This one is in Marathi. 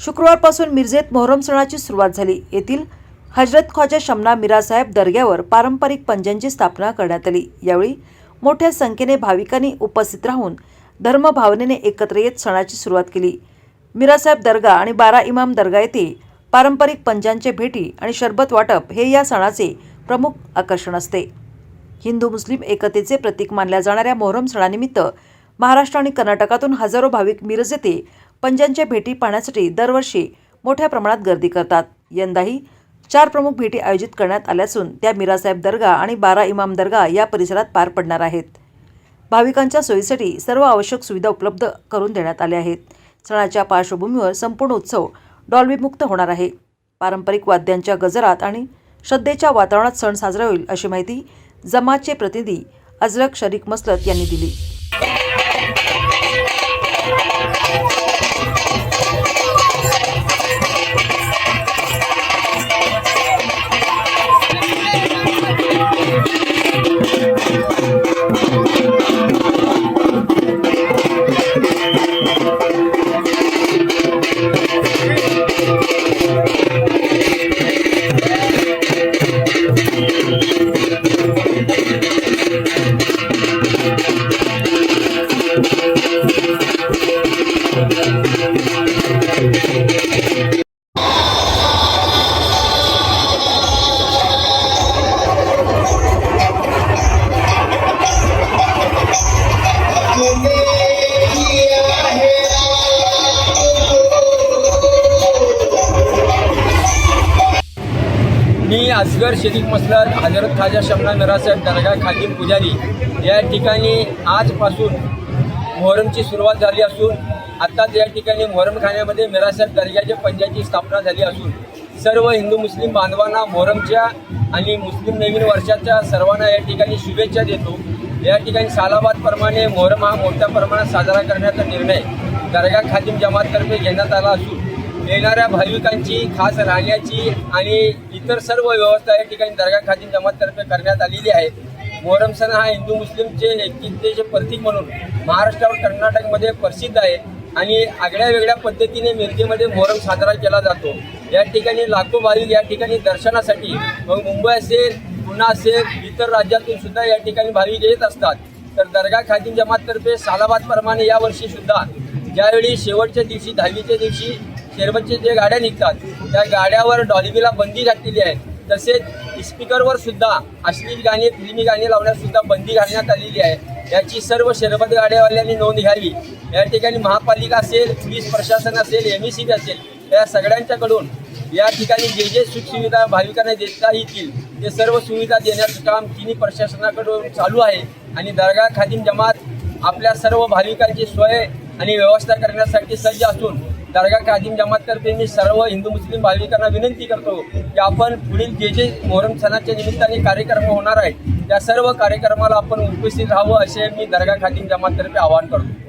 शुक्रवारपासून मिरजेत मोहरम सणाची सुरुवात झाली. येथील हजरत ख्वाजा शमना मिरासाहेब दर्ग्यावर पारंपरिक पंजांची स्थापना करण्यात आली. यावेळी मोठ्या संख्येने भाविकांनी उपस्थित राहून धर्मभावनेने एकत्र येत सणाची सुरुवात केली. मिरासाहेब दर्गा आणि बारा इमाम दर्गा येथे पारंपरिक पंजांचे भेटी आणि शरबत वाटप हे या सणाचे प्रमुख आकर्षण असते. हिंदू मुस्लिम एकतेचे प्रतीक मानल्या जाणाऱ्या मोहरम सणानिमित्त महाराष्ट्र आणि कर्नाटकातून हजारो भाविक मिरज येथे पंजांच्या भेटी पाहण्यासाठी दरवर्षी मोठ्या प्रमाणात गर्दी करतात. यंदाही चार प्रमुख भेटी आयोजित करण्यात आल्या असून त्या मिरासाहेब दर्गा आणि बारा इमाम दर्गा या परिसरात पार पडणार आहेत. भाविकांच्या सोयीसाठी सर्व आवश्यक सुविधा उपलब्ध करून देण्यात आल्या आहेत. सणाच्या पार्श्वभूमीवर संपूर्ण उत्सव डॉल्बीमुक्त होणार आहे. पारंपरिक वाद्यांच्या गजरात आणि श्रद्धेच्या वातावरणात सण साजरा होईल अशी माहिती जमातचे प्रतिनिधी अजरक शरीक मसलत यांनी दिली. मी असगर शरीफ मसलर हजरत खाजा शमना मिरासाहेब दर्गा खादिम पुजारी. या ठिकाणी आजपासून मोहरमची सुरुवात झाली असून आत्ताच या ठिकाणी मोहरम खाण्यामध्ये मिरासाहेब दर्ग्याच्या पंजाची स्थापना झाली असून सर्व हिंदू मुस्लिम बांधवांना मोहरमच्या आणि मुस्लिम नवीन वर्षाच्या सर्वांना या ठिकाणी शुभेच्छा देतो. या ठिकाणी सालाबादप्रमाणे मोहरम हा मोठ्या प्रमाणात साजरा करण्याचा निर्णय दर्गा खादिम जमाततर्फे घेण्यात आला असून येणाऱ्या भाविकांची खास राहण्याची आणि इतर सर्व व्यवस्था या ठिकाणी दर्गा खादिम जमाततर्फे करण्यात आलेली आहे. मोहरम सण हा हिंदू मुस्लिमचे एकतेचे प्रतीक म्हणून महाराष्ट्र व कर्नाटकमध्ये प्रसिद्ध आहे. आणि आगळ्या वेगळ्या पद्धतीने मिरजेमध्ये मोहरम साजरा केला जातो. या ठिकाणी लाखो भाविक या ठिकाणी दर्शनासाठी मग मुंबई असेल पुणे असेल इतर राज्यातून सुद्धा या ठिकाणी भाविक येत असतात. तर दर्गा खादी जमाततर्फे सालाबादप्रमाणे यावर्षी सुद्धा ज्यावेळी शेवटच्या दिवशी दहावीच्या दिवशी शेरबतचे जे गाड्या निघतात त्या गाड्यावर डॉलिबीला बंदी घातलेली आहे. तसेच स्पीकरवर सुद्धा अश्लील गाणी फिल्मी गाणी लावण्यास सुद्धा बंदी घालण्यात आलेली आहे. याची सर्व शरबत गाड्यावाल्यांनी नोंद घ्यावी. या ठिकाणी महापालिका असेल पोलीस प्रशासन असेल एम ई सी बी असेल या सगळ्यांच्याकडून या ठिकाणी जे जे सुखसुविधा भाविकांना देता येतील ते सर्व सुविधा देण्याचं काम तिन्ही प्रशासनाकडून चालू आहे. आणि दर्गा खादिम जमात आपल्या सर्व भाविकांची सोय आणि व्यवस्था करण्यासाठी सज्ज असून दर्गा खादिम जमाततर्फे मी सर्व हिंदू मुस्लिम भाविकांना विनंती करतो की आपण पुढील जे जे मोहरम सणाच्या निमित्ताने कार्यक्रम होणार आहेत त्या सर्व कार्यक्रमाला आपण उपस्थित राहावं असे मी दर्गा खादिम जमाततर्फे आवाहन करतो.